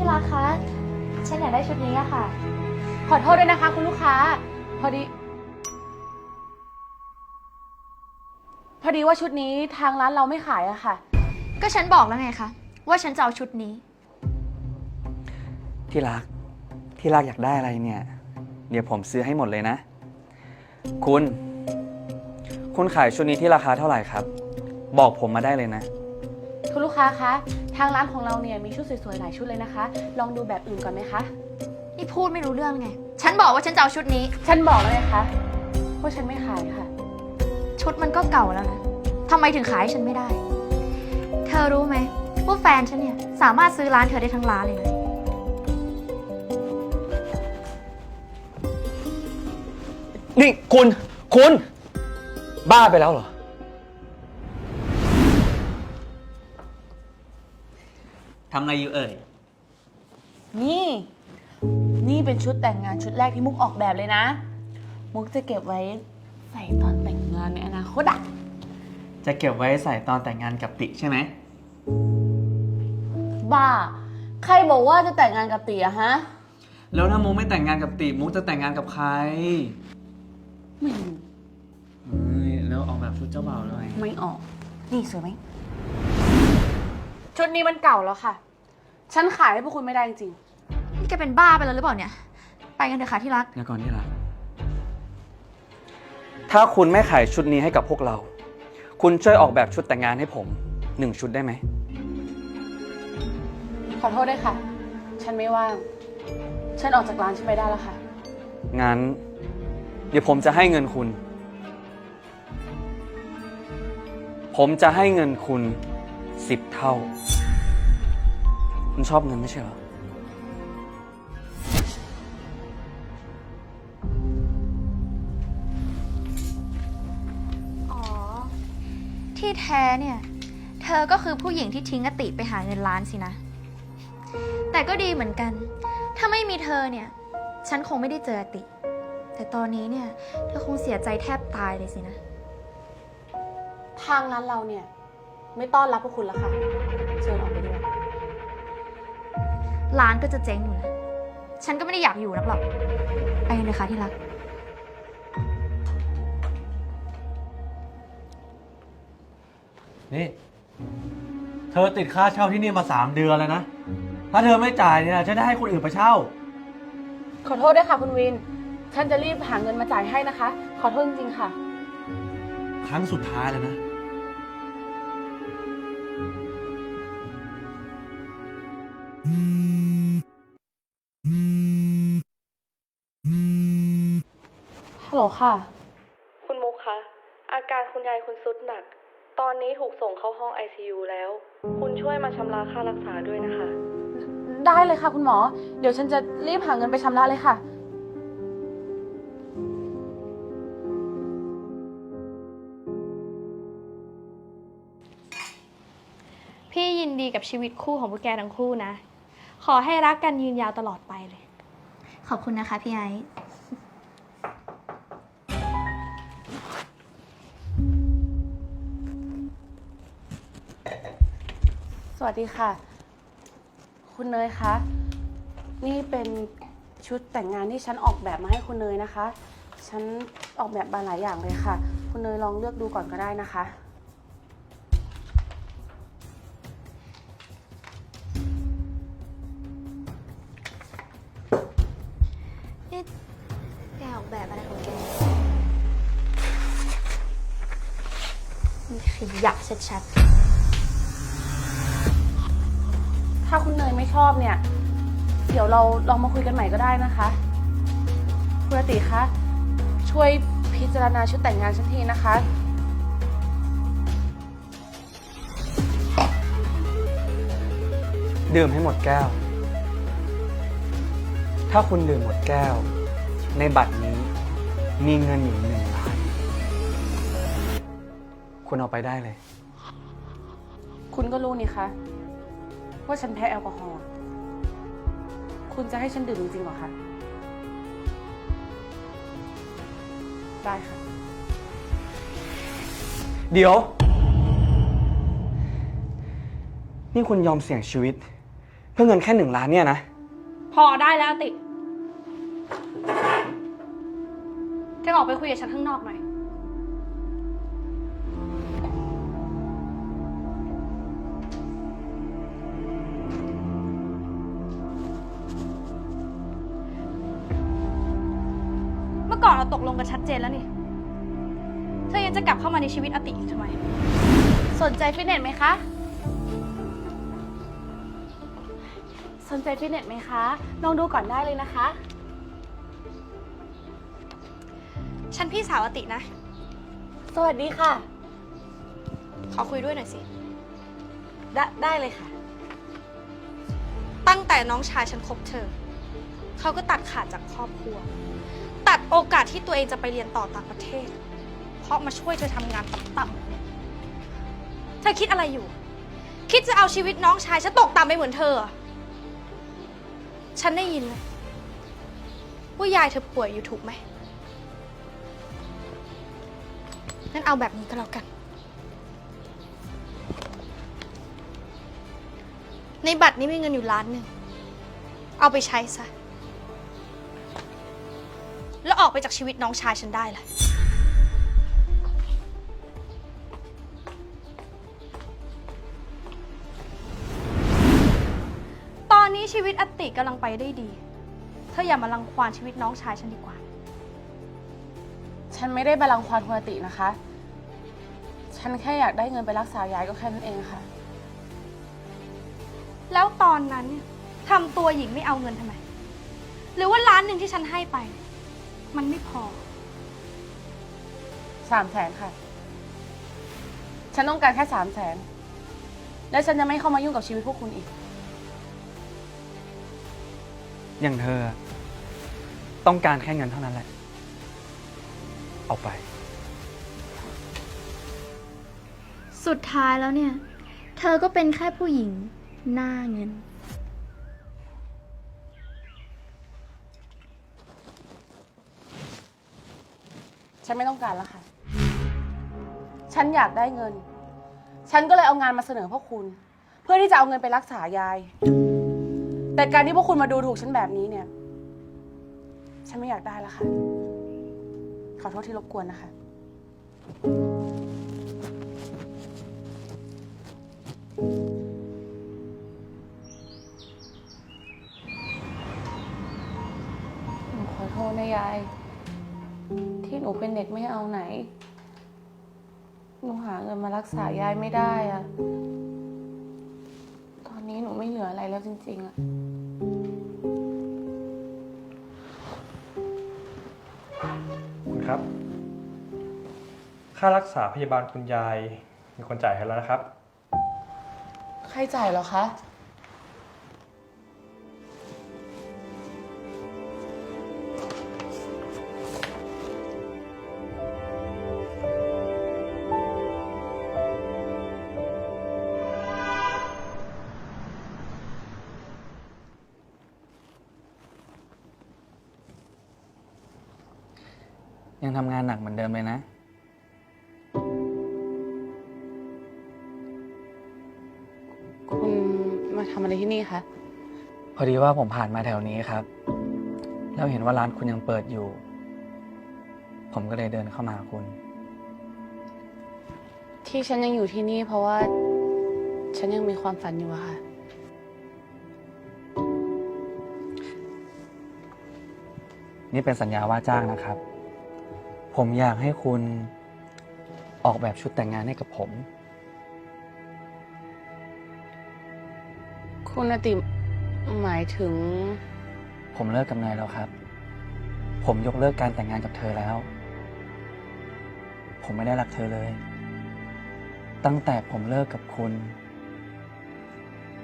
ที่รักคะ ฉันอยากได้ชุดนี้อะค่ะ ขอโทษด้วยนะคะ คุณลูกค้า พอดี พอดีว่าชุดนี้ทางร้านเราไม่ขายอะค่ะ ก็ฉันบอกแล้วไงคะ ว่าฉันจะเอาชุดนี้ ที่รัก ที่รักอยากได้อะไรเนี่ย เดี๋ยวผมซื้อให้หมดเลยนะ คุณ คุณขายชุดนี้ที่ราคาเท่าไหร่ครับ บอกผมมาได้เลยนะ คุณลูกค้าคะทางร้านของเราเนี่ยมีชุดสวยๆหลายชุดเลยนะคะ ลองดูแบบอื่นก่อนไหมคะ นี่พูดไม่รู้เรื่องไง ฉันบอกว่าฉันจะเอาชุดนี้ ฉันบอกแล้วไงคะว่าฉันไม่ขายค่ะ ชุดมันก็เก่าแล้วนะทำไมถึงขายให้ฉันไม่ได้ เธอรู้ไหมว่าแฟนฉันเนี่ยสามารถซื้อร้านเธอได้ทั้งร้านเลยนะ นี่คุณ คุณ บ้าไปแล้วเหรอ ทำไงอยู่เอ่ย นี่ นี่เป็นชุดแต่งงานชุดแรกที่มุกออกแบบเลยนะ มุกจะเก็บไว้ใส่ตอนแต่งงานในอนาคตอะจะเก็บไว้ใส่ตอนแต่งงานกับติใช่ไหม บ้า ใครบอกว่าจะแต่งงานกับตีอะฮะ แล้วถ้ามุกไม่แต่งงานกับติมุกจะแต่งงานกับใครไม่รู้เฮ้ยแล้วออกแบบชุดเจ้าบ่าวเลย ไม่ออก นี่สวยไหม ชุดนี้มันเก่าแล้วค่ะ ฉันขายให้พวกคุณไม่ได้จริงนี่แกเป็นบ้าไปแล้วหรือเปล่าเนี่ย ไปกันเถอะค่ะที่รัก เดี๋ยวก่อนที่รัก ถ้าคุณไม่ขายชุดนี้ให้กับพวกเรา คุณช่วยออกแบบชุดแต่งงานให้ผมหนึ่งชุดได้ไหม ๆ ขอโทษด้วยค่ะ ฉันไม่ว่าง ฉันออกจากร้านฉันไปได้แล้วค่ะ งั้น เดี๋ยวผมจะให้เงินคุณ ผมจะให้เงินคุณ สิบเท่า คุณชอบเงินไม่ใช่เหรอ อ๋อ ที่แท้เนี่ย เธอก็คือผู้หญิงที่ทิ้งอติไปหาเงินล้านสินะ แต่ก็ดีเหมือนกัน ถ้าไม่มีเธอเนี่ย ฉันคงไม่ได้เจออติ แต่ตอนนี้เนี่ย เธอคงเสียใจแทบตายเลยสินะ ทางร้านเราเนี่ย ไม่ต้อนรับพวกคุณแล้วค่ะ เชิญออกไปด้วย ร้านก็จะเจ๊งอยู่นะ ฉันก็ไม่ได้อยากอยู่นักหรอกไปกันเลยค่ะที่รัก นี่ เธอติดค่าเช่าที่นี่มาสามเดือนแล้วนะ ถ้าเธอไม่จ่ายเนี่ยจะได้ให้คนอื่นไปเช่า ขอโทษด้วยค่ะคุณวิน ฉันจะรีบหาเงินมาจ่ายให้นะคะ ขอโทษจริงๆค่ะ ครั้งสุดท้ายแล้วนะ ลโหลค่ะ คุณมุกคะ อาการคุณยายคุณสุดหนัก ตอนนี้ถูกส่งเข้าห้อง ICU แล้ว คุณช่วยมาชำระค่ารักษาด้วยนะคะ ได้เลยค่ะ คุณหมอ เดี๋ยวฉันจะรีบหาเงินไปชำระเลยค่ะ พี่ยินดีกับชีวิตคู่ของพวกแกทั้งคู่นะ ขอให้รักกันยืนยาวตลอดไปเลย ขอบคุณนะคะพี่ไอซ์ สวัสดีค่ะ คุณเนยคะ นี่เป็นชุดแต่งงานที่ฉันออกแบบมาให้คุณเนยนะคะ ฉันออกแบบมาหลายอย่างเลยค่ะ คุณเนยลองเลือกดูก่อนก็ได้นะคะ นี่แกออกแบบอะไรของแกนี่ขยะชัด ถ้าคุณเนยไม่ชอบเนี่ย เดี๋ยวเราลองมาคุยกันใหม่ก็ได้นะคะคุณอติคะช่วยพิจารณาชุดแต่งงานฉันทีนะคะ ดื่มให้หมดแก้ว ถ้าคุณดื่มหมดแก้ว ในบัตรนี้มีเงินอยู่หนึ่งล้าน คุณเอาไปได้เลย คุณก็รู้นี่คะ ว่าฉันแพ้แอลกอฮอล์ คุณจะให้ฉันดื่มจริงๆเหรอคะ ได้ค่ะ เดี๋ยว นี่คุณยอมเสี่ยงชีวิต เพื่อเพื่อเงินแค่หนึ่งล้านเนี่ยนะ พอได้แล้วติ แกออกไปคุยกับฉันข้างนอกหน่อย ตกลงกันชัดเจนแล้วนี่ เธอยังจะกลับเข้ามาในชีวิตอติอีกทำไม สนใจฟิตเนสไหมคะ สนใจฟิตเนสไหมคะ ลองดูก่อนได้เลยนะคะ ฉันพี่สาวอตินะ สวัสดีค่ะ ขอคุยด้วยหน่อยสิ ได้ได้เลยค่ะ ตั้งแต่น้องชายฉันคบเธอ เขาก็ตัดขาดจากครอบครัว ตัดโอกาสที่ตัวเองจะไปเรียนต่อต่างประเทศ เพราะมาช่วยเธอทำงานต่ำๆเธอคิดอะไรอยู่ คิดจะเอาชีวิตน้องชายฉันตกต่ำไปเหมือนเธอเหรอฉันได้ยินนะว่ายายเธอป่วยอยู่ถูกไหมงั้นเอาแบบนี้ก็แล้วกัน ในบัตรนี้มีเงินอยู่ล้านหนึ่ง เอาไปใช้ซะ แล้วออกไปจากชีวิตน้องชายฉันได้ละตอนนี้ชีวิตอติกำลังไปได้ดี เธออย่ามาลังควานชีวิตน้องชายฉันดีกว่า ฉันไม่ได้บาลังควานคุณอตินะคะ ฉันแค่อยากได้เงินไปรักษายายก็แค่นั้นเองค่ะ แล้วตอนนั้นเนี่ยทำตัวหญิงไม่เอาเงินทำไม หรือว่าล้านหนึ่งที่ฉันให้ไป มันไม่พอ สามแสนค่ะ ฉันต้องการแค่สามแสน และฉันจะไม่เข้ามายุ่งกับชีวิตพวกคุณอีก อย่างเธอ ต้องการแค่เงินเท่านั้นแหละ เอาไป สุดท้ายแล้วเนี่ย เธอก็เป็นแค่ผู้หญิงหน้าเงิน ฉันไม่ต้องการแล้วค่ะ ฉันอยากได้เงิน ฉันก็เลยเอางานมาเสนอพวกคุณ เพื่อที่จะเอาเงินไปรักษายาย แต่การที่พวกคุณมาดูถูกฉันแบบนี้เนี่ย ฉันไม่อยากได้แล้วค่ะ ขอโทษที่รบกวนนะคะ หนูขอโทษนะยาย นูเป็นเด็กไม่เอาไหน หนูหาเงินมารักษายายไม่ได้อะตอนนี้หนูไม่เหลืออะไรแล้วจริง ๆอะคุณครับ ค่ารักษาพยาบาลคุณยายมีคนจ่ายให้แล้วนะครับ ใครจ่ายเหรอคะ ยังทำงานหนักเหมือนเดิมเลยนะ คุณมาทำอะไรที่นี่คะ พอดีว่าผมผ่านมาแถวนี้ครับ แล้วเห็นว่าร้านคุณยังเปิดอยู่ ผมก็เลยเดินเข้ามาหาคุณ ที่ฉันยังอยู่ที่นี่เพราะว่า ฉันยังมีความฝันอยู่อะค่ะ นี่เป็นสัญญาว่าจ้างนะครับ ผมอยากให้คุณออกแบบชุดแต่งงานให้กับผม คุณอติหมายถึง ผมเลิกกับนายแล้วครับ ผมยกเลิกการแต่งงานกับเธอแล้ว ผมไม่ได้รักเธอเลย ตั้งแต่ผมเลิกกับคุณ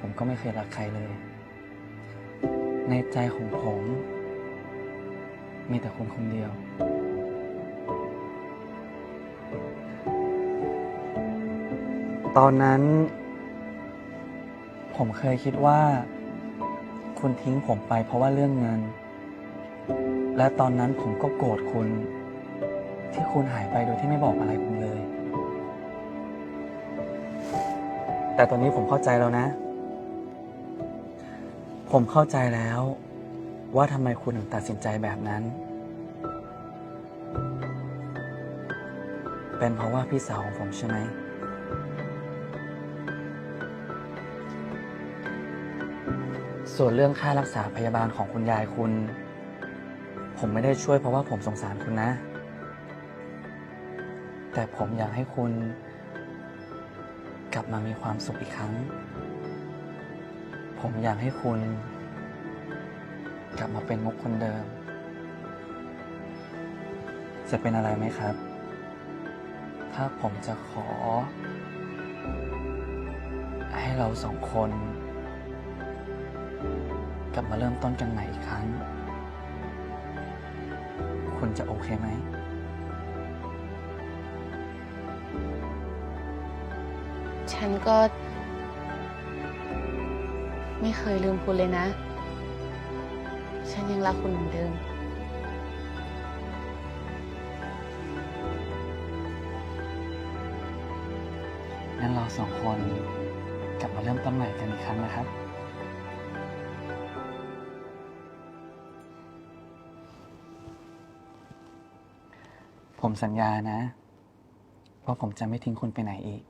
ผมก็ไม่เคยรักใครเลย ในใจของผม มีแต่คุณคนเดียว ตอนนั้น ผมเคยคิดว่า คุณทิ้งผมไปเพราะว่าเรื่องเงิน และตอนนั้นผมก็โกรธคุณ ที่คุณหายไปโดยที่ไม่บอกอะไรผมเลย แต่ตอนนี้ผมเข้าใจแล้วนะ ผมเข้าใจแล้ว ว่าทำไมคุณถึงตัดสินใจแบบนั้น เป็นเพราะว่าพี่สาวของผมใช่ไหม ส่วนเรื่องค่ารักษาพยาบาลของคุณยายคุณ ผมไม่ได้ช่วยเพราะว่าผมสงสารคุณนะ แต่ผมอยากให้คุณ กลับมามีความสุขอีกครั้ง ผมอยากให้คุณ กลับมาเป็นมุกคนเดิม จะเป็นอะไรไหมครับ ถ้าผมจะขอ ให้เราสองคน กลับมาเริ่มต้นกันใหม่อีกครั้ง คุณจะโอเคไหม ฉันก็ ไม่เคยลืมคุณเลยนะ ฉันยังรักคุณเหมือนเดิม งั้นเราสองคนกลับมาเริ่มต้นใหม่กันอีกครั้งนะครับ ผมสัญญานะ ว่าผมจะไม่ทิ้งคุณไปไหนอีก